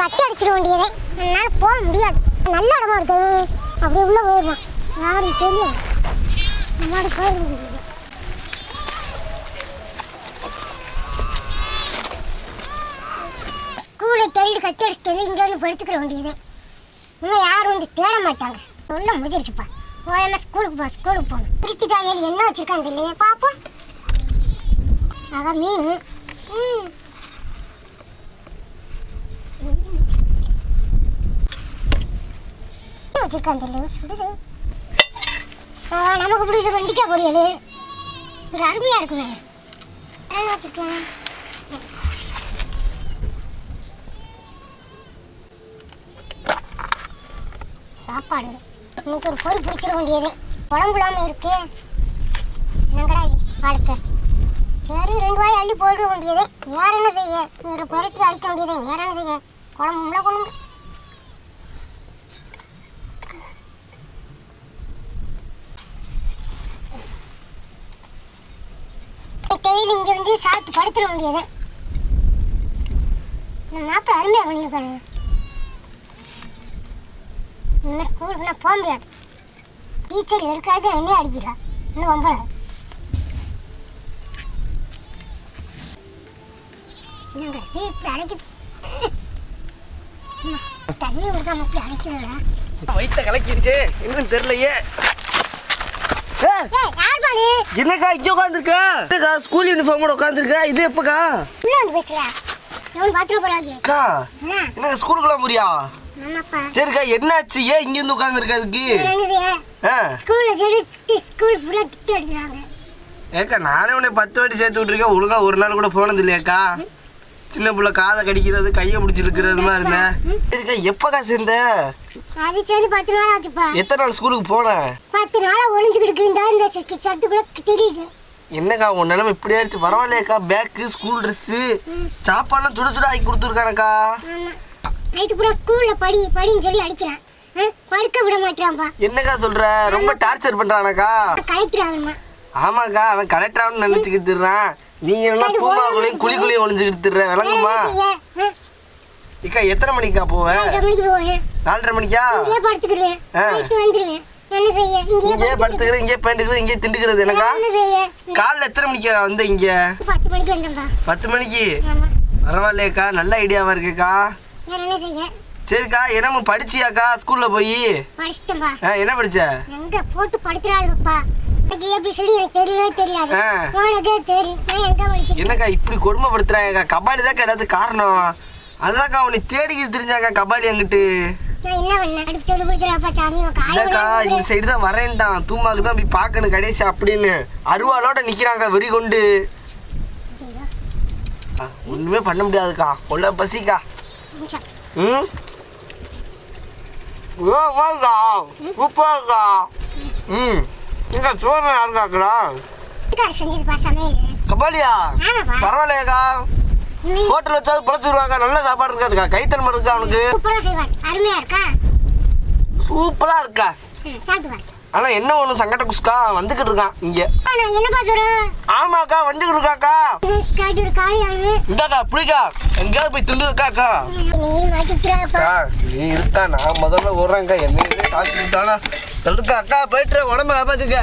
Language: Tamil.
கட்டி அடிச்சிட வேண்டியதே. என்னால் போக முடியாது. நல்ல இடமா இருக்கு. அப்படி உள்ள போயிடுவான் யாரும் தெரியும் முன்னாடி போயிட முடியாது ஸ்கூலை தேடி கட்டி அடிச்சிட்டு வந்து இங்கே வந்து படுத்துக்கிற வேண்டியது. இன்னும் யாரும் வந்து தேட மாட்டாங்க. சொல்ல முடிஞ்சிருச்சுப்பா. போயாம ஸ்கூலுக்கு போ ஸ்கூலுக்கு போகணும். திருப்பி தாயில் என்ன வச்சுருக்காங்க இல்லையே பார்ப்போம் அதான் மீன். ம். என்ன சுடுது நமக்கு பிடிச்ச வெண்டிக்காய் பொரியல். ஒரு அருமையாக இருக்குமே. என்ன வச்சிருக்கேன் சாப்பாடு. இன்னைக்கு ஒரு பொறி பிடிச்சிட வேண்டியது. குழம்புலாம இருக்கு. என்னங்கடா இது? வாழ்க்கை. சரி ரெண்டு வாய் அள்ளி போட வேண்டியது. வேற என்ன செய்ய? ஒரு புரட்டி அடிக்க வேண்டியது. வேற என்ன செய்ய? குழம்புல குழம்பு டெய்லி இங்கே வந்து சாப்பிட்டு படுத்துட முடியாது நம்ம மாப்பிள்ள அருமையா பண்ணியிருக்கானு இனிமேல் ஸ்கூலுக்கு நான் போக முடியாது. டீச்சர் இருக்காது என்ன அடிக்கிறா. இன்னும் வம்பல என்னங்க இப்படி அடைக்குது தண்ணி விடுதா இப்படி அடைக்குதுடா வயிற்ற கலக்கிருச்சு என்னன்னு தெரியலையே. என்னக்கா இங்க உட்காந்துருக்க என்னக்கா ஸ்கூல் யூனிஃபார்மோட உட்காந்துருக்க இது எப்பக்கா? உள்ள வந்து பேசுற? எவன் பாத்ரூம் போறாங்க அக்கா என்ன? என்னக்கா ஸ்கூலுக்குலாம் போறியா? ஆமாப்பா. சரிக்கா என்னாச்சு? ஏன் இங்க வந்து உட்காந்துருக்க அதுக்கு? ஆ. ஸ்கூல்ல சரி ஸ்கூல் ஃபுல்லா திட்டி அடிக்கிறாங்க. ஏக்கா நானே உன்னை பத்து வாட்டி சேர்த்து விட்டுருக்கேன். ஒழுங்கா ஒரு நாள் கூட போனது இல்லையாக்கா சின்ன புள்ள காதை கடிக்கிறது கையை பிடிச்சி இழுக்கிறது மாதிரி இருந்தேன் சரிக்கா எப்பக்கா சேர்ந்த? அது சேர்ந்து பத்து நாள் ஆச்சுப்பா. எத்தனை நாள் ஸ்கூலுக்கு போனேன் பத்து நாளா இந்த இந்த சத்து- சத்துக்குள்ள தெரியுது. என்னக்கா உன் நிலைமை இப்படி ஆயிடுச்சு? பரவாயில்லையாக்கா பேக்கு ஸ்கூல் ட்ரெஸ்ஸு சாப்பாடுலாம் சுட சுட ஆக்கி கொடுத்துருக்கானக்கா. நைட்டு பூரா ஸ்கூல்ல படி படின்னு சொல்லி அடிக்கிறான். படுக்க விட மாட்டான்பா என்னக்கா சொல்ற? ரொம்ப டார்ச்சர் பண்றானக்கா. கலைக்கிறாங்கம்மா ஆமாக்கா அவன் கலெக்டரானு நினைச்சுக்கிட்டு இருக்கான் நீங்க என்ன பூமாக்குள்ளேயும் குழி குழியும் ஒளிஞ்சுக்கிட்டு திர்ற விளங்குமா? இக்கா எத்தனை மணிக்கா போவேன். நாலரை மணிக்கா? படுத்துக்கிடுவேன் ஆ. என்ன செய்ய? இங்கே. படுத்துக்கிறது இங்கே பேண்டுக்கிறது இங்கே திண்டுக்கிறது. எனக்கா காலைல எத்தனை மணிக்கா வந்த இங்க? பத்து மணிக்கு வந்தேன்பா பத்து மணிக்கு? பரவாயில்லையக்கா நல்ல ஐடியாவா இருக்குக்கா. என்ன செய்ய? சரிக்கா என்னமோ படிச்சியாக்கா ஸ்கூல்ல போய்? படிச்சிட்டேன்பா என்ன படிச்ச? எங்க போட்டு படுத்துறாளுப்பா என்னக்கா இப்படி கொடுமைப்படுத்துறாங்கக்கா? கபாலி தாக்கா எல்லாத்துக்கும் காரணம்? அதுதான்க்கா உன்னை தேடிக்கிட்டு தெரிஞ்சாக்கா கபாலி அங்கிட்டு இந்த சைடு தான் வரேன்ட்டான் தூமாக்கு தான் போய் பார்க்கணும் கடைசி அப்படின்னு. அருவாளோட நிக்கிறாங்க வெறி கொண்டு. ஒண்ணுமே பண்ண முடியாதுக்கா. கொள்ள பசிக்கா. ம்? ஓ வாங்கக்கா உப்பாக்கா. ம். இங்க சோறு யாருக்காக்குறா கபாலியா? பரவாயில்லையாக்கா? ஹோட்டல் வச்சாவது பிழைச்சிருவாங்க. நல்ல சாப்பாடு இருக்காதுக்கா கைத்தன்மை இருக்கா அவனுக்கு? சூப்பரா செய்வார். அருமையா இருக்கா? சூப்பரா இருக்கா? சாப்பிட்டு ஆனா என்ன ஒண்ணு சங்கட குஸ்கா? வந்துகிட்டு இருக்கான். இங்க. என்னப்பா சொல்றேன்? ஆமாக்கா வந்துகிட்டு இருக்காக்கா. இந்தாக்கா பிடிக்கா எங்கேயாவது போய் திண்டுக்காக்கா நீ இருக்கா? நான் முதல்ல விடுறேன்க்கா என்னையுமே காசு விட்டானா? சொல்லுக்கா அக்கா போயிட்டு உடம்ப காப்பாத்துக்க.